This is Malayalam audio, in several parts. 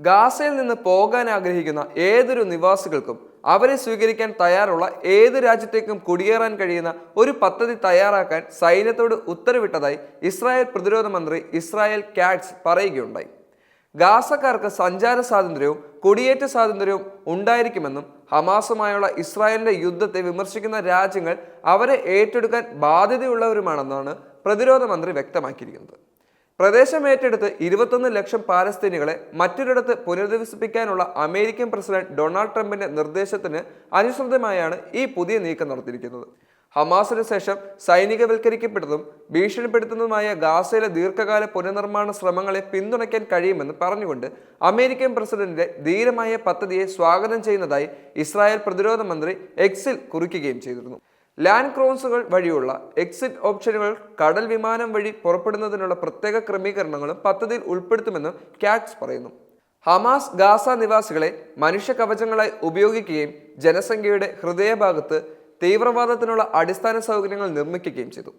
ഗാസയിൽ നിന്ന് പോകാൻ ആഗ്രഹിക്കുന്ന ഏതൊരു നിവാസികൾക്കും അവരെ സ്വീകരിക്കാൻ തയ്യാറുള്ള ഏത് രാജ്യത്തേക്കും കുടിയേറാൻ കഴിയുന്ന ഒരു പദ്ധതി തയ്യാറാക്കാൻ സൈന്യത്തോട് ഉത്തരവിട്ടതായി ഇസ്രായേൽ പ്രതിരോധ മന്ത്രി ഇസ്രായേൽ കാറ്റ്സ് പറയുകയുണ്ടായി. ഗാസക്കാർക്ക് സഞ്ചാര സ്വാതന്ത്ര്യവും കുടിയേറ്റ സ്വാതന്ത്ര്യവും ഉണ്ടായിരിക്കുമെന്നും ഹമാസുമായുള്ള ഇസ്രായേലിന്റെ യുദ്ധത്തെ വിമർശിക്കുന്ന രാജ്യങ്ങൾ അവരെ ഏറ്റെടുക്കാൻ ബാധ്യതയുള്ളവരുമാണെന്നാണ് പ്രതിരോധ മന്ത്രി വ്യക്തമാക്കിയിരിക്കുന്നത്. പ്രദേശം ഏറ്റെടുത്ത് ഇരുപത്തൊന്ന് ലക്ഷം പാലസ്തീനികളെ മറ്റൊരിടത്ത് പുനരധിവസിപ്പിക്കാനുള്ള അമേരിക്കൻ പ്രസിഡന്റ് ഡൊണാൾഡ് ട്രംപിന്റെ നിർദ്ദേശത്തിന് അനുസൃതമായാണ് ഈ പുതിയ നീക്കം നടത്തിയിരിക്കുന്നത്. ഹമാസിന് ശേഷം സൈനികവൽക്കരിക്കപ്പെട്ടതും ഭീഷണിപ്പെടുത്തുന്നതുമായ ഗാസയിലെ ദീർഘകാല പുനർനിർമ്മാണ ശ്രമങ്ങളെ പിന്തുണയ്ക്കാൻ കഴിയുമെന്ന് പറഞ്ഞുകൊണ്ട് അമേരിക്കൻ പ്രസിഡന്റിന്റെ ധീരമായ പദ്ധതിയെ സ്വാഗതം ചെയ്യുന്നതായി ഇസ്രായേൽ പ്രതിരോധ മന്ത്രി എക്സിൽ കുറിക്കുകയും ചെയ്തിരുന്നു. ലാൻഡ് ക്രോൺസുകൾ വഴിയുള്ള എക്സിറ്റ് ഓപ്ഷനുകൾ കടൽ വിമാനം വഴി പുറപ്പെടുന്നതിനുള്ള പ്രത്യേക ക്രമീകരണങ്ങളും പദ്ധതിയിൽ ഉൾപ്പെടുത്തുമെന്നും കാറ്റ്സ് പറയുന്നു. ഹമാസ് ഗാസ നിവാസികളെ മനുഷ്യ കവചങ്ങളായി ഉപയോഗിക്കുകയും ജനസംഖ്യയുടെ ഹൃദയഭാഗത്ത് തീവ്രവാദത്തിനുള്ള അടിസ്ഥാന സൗകര്യങ്ങൾ നിർമ്മിക്കുകയും ചെയ്തു.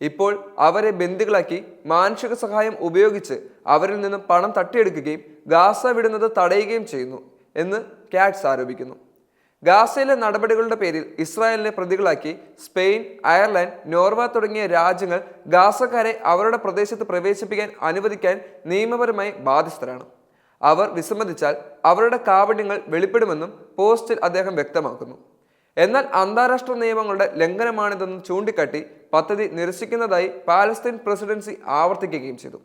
ഇപ്പോൾ അവരെ ബന്ദികളാക്കി മാനുഷിക സഹായം ഉപയോഗിച്ച് അവരിൽ നിന്നും പണം തട്ടിയെടുക്കുകയും ഗാസ വിടുന്നത് തടയുകയും ചെയ്യുന്നു എന്ന് കാറ്റ്സ് ആരോപിക്കുന്നു. ഗാസയിലെ നടപടികളുടെ പേരിൽ ഇസ്രായേലിനെ പ്രതികളാക്കി സ്പെയിൻ അയർലൻഡ് നോർവ തുടങ്ങിയ രാജ്യങ്ങൾ ഗാസക്കാരെ അവരുടെ പ്രദേശത്ത് പ്രവേശിപ്പിക്കാൻ അനുവദിക്കാൻ നിയമപരമായി ബാധ്യസ്ഥരാണ്. അവർ വിസമ്മതിച്ചാൽ അവരുടെ കാവട്യങ്ങൾ വെളിപ്പെടുമെന്നും പോസ്റ്റിൽ അദ്ദേഹം വ്യക്തമാക്കുന്നു. എന്നാൽ അന്താരാഷ്ട്ര നിയമങ്ങളുടെ ലംഘനമാണിതെന്ന് ചൂണ്ടിക്കാട്ടി പദ്ധതി നിരസിക്കുന്നതായി പാലസ്തീൻ പ്രസിഡൻസി ആവർത്തിക്കുകയും ചെയ്തു.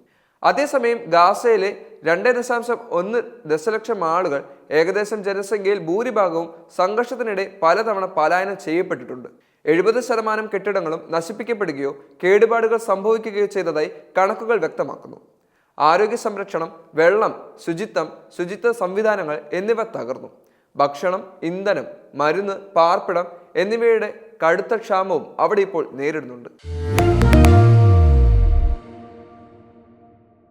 അതേസമയം ഗാസയിലെ രണ്ട് ദശാംശം ഒന്ന് ദശലക്ഷം ആളുകൾ ഏകദേശം ജനസംഖ്യയിൽ ഭൂരിഭാഗവും സംഘർഷത്തിനിടെ പലതവണ പലായനം ചെയ്യപ്പെട്ടിട്ടുണ്ട്. എഴുപത് ശതമാനം കെട്ടിടങ്ങളും നശിപ്പിക്കപ്പെടുകയോ കേടുപാടുകൾ സംഭവിക്കുകയോ ചെയ്തതായി കണക്കുകൾ വ്യക്തമാക്കുന്നു. ആരോഗ്യ സംരക്ഷണം വെള്ളം ശുചിത്വം ശുചിത്വ സംവിധാനങ്ങൾ എന്നിവ തകർന്നു. ഭക്ഷണം ഇന്ധനം മരുന്ന് പാർപ്പിടം എന്നിവയുടെ കടുത്ത ക്ഷാമവും അവിടെ ഇപ്പോൾ നേരിടുന്നുണ്ട്.